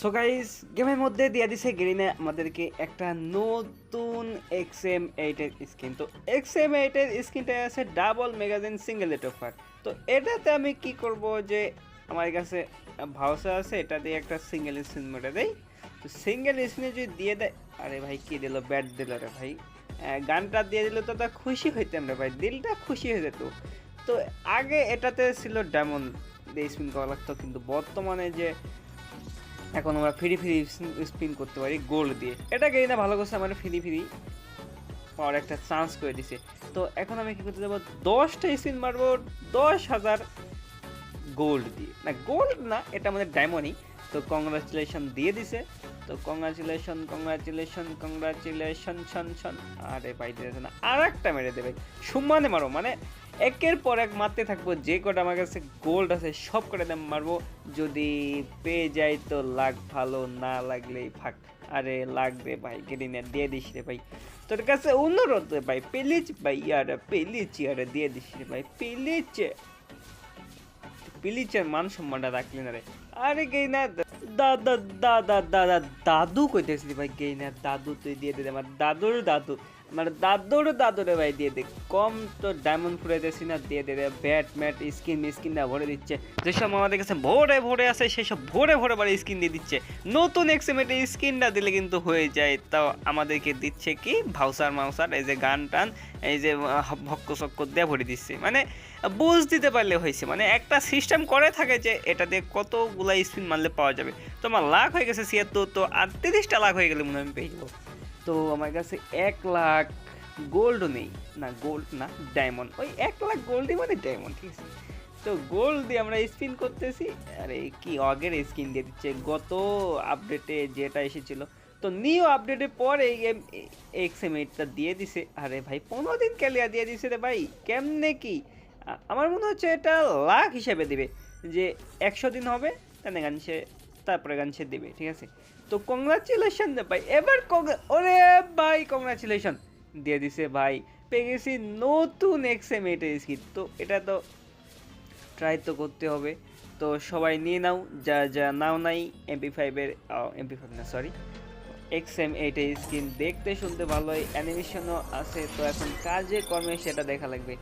So guys গেমের মধ্যে দিয়ে দিছে গ্রিনে আমাদেরকে একটা নতুন এক্স এম এইটের স্কিন তো এক্স এম এইটের স্কিনটা আছে double magazine single rate offer তো এটাতে আমি কি করব যে আমার কাছে ভাউসা আছে, এটা দিয়ে একটা সিঙ্গেল স্ক্রিন মেরে দেই। তো সিঙ্গেল স্ক্রিনে যদি দিয়ে দেয়, আরে ভাই কি দিল ব্যাট দিল রে ভাই। গানটা দিয়ে দিল তো তা খুশি হইতাম রে ভাই, দিলটা খুশি হয়ে যেত। তো আগে এটাতে ছিল ডায়মন্ড, দিয়ে স্পিন করা লাগতো। কিন্তু বর্তমানে যে এখন আমরা ফ্রি ফ্রি স্পিন করতে পারি গোল্ড দিয়ে। এটা গেই না, ভালো করছে মানে ফ্রি ফ্রি পাওয়ার একটা চান্স করে দিছে। তো এখন আমি কি করতে যাব? দশটা স্পিন মারবো, দশ হাজার গোল্ড দিয়ে। না, গোল্ড না, এটা আমাদের ডায়মন্ডই তো কংগ্রাচুলেশন দিয়ে দিছে। তো কংগ্রাচুলেশন কংগ্রাচুলেশন কংগ্রাচুলেশন শন শন আরে ভাই দিয়েছে না আর একটা মেরে দেবে সম্মানে মারো মানে একের পর এক মারতে থাকব, যে কটা আমার কাছে গোল্ড আছে, সব কটা দাম মারবো। যদি পেয়ে যাই তো লাগ ভালো, না লাগলেই ফাঁক আরে লাগবে ভাই গ্রিনে দিয়ে দিস রে ভাই। তোর কাছে অনুরোধ রে ভাই পেলিচ ভাই ইয়ার পেলিচ ইয়ার দিয়ে দিস রে ভাই পেলিচ পিলিচের মান সম্মানটা রাখলি না রে। আরে গেই না দাদা দাদা দাদা দাদু কইতেছি ভাই গেই না দাদু তুই দিয়ে দে, আমার দাদুর দাদু। আমার দাদুর দাদুরে ভাই দিয়ে দে, কম তো ডায়মন্ড ফুরাইতেছি না, দিয়ে দে রে ব্যাট ম্যাট স্কিন স্কিন না ভরে দিচ্ছে। যেসব আমাদের কাছে ভরে ভরে আছে, সেসব ভরে ভরে বারে স্কিন দিয়ে দিচ্ছে। নতুন এক্সএমেটে স্কিনটা দিলে কিন্তু হয়ে যায় তাও আমাদেরকে দিচ্ছে কি ভাউসার মাউসার এই যে গান টান, এই যে ভক্ক চক্ক দিয়ে ভরে দিচ্ছে। মানে বুঝ দিতে পারলে হয়েছে মানে একটা সিস্টেম করে থাকে যে এটা দিয়ে কতগুলা স্পিন মারলে পাওয়া যাবে। তো আমার লাখ হয়ে গেছে ছিয়াত্তর, তো আর তিরিশটা লাখ হয়ে গেলে মনে হয় আমি পেয়ে যাব। তো আমার কাছে এক লাখ গোল্ড নেই। না গোল্ড না ডায়মন্ড ওই এক লাখ গোল্ডই মানে ডায়মন্ড ঠিক আছে? তো গোল্ড দিয়ে আমরা স্পিন করতেছি। আরে, কি আগের স্কিন দিয়ে দিচ্ছে? গত আপডেটে যেটা এসেছিল। তো নিউ আপডেটের পরে এক্স এম এইটটা দিয়ে দিছে। আরে ভাই, পনেরো দিন ক্যালিয়া দিয়ে দিছে রে ভাই। কেমনে কি? আমার মনে হচ্ছে এটা লাখ হিসেবে দিবে। যে একশো দিন হবে তাহলে গান সে তারপরে গান সে দিবে ঠিক আছে তো কংগ্রাচুলেশন ভাই এবার ওরে ভাই কংগ্রাচুলেশন দিয়ে দিছে ভাই পেয়ে গেছি নতুন এক্স এম এইটের তো এটা তো ট্রাই তো করতে হবে তো সবাই নিয়ে নাও যা যা নাও নাই এমপি ফাইভের এমপি ফাইভ না সরি এক্স এম এইটের স্কিন দেখতে শুনতে ভালো ভালোই অ্যানিমেশনও আছে তো এখন কাজে কর্মে সেটা দেখা লাগবে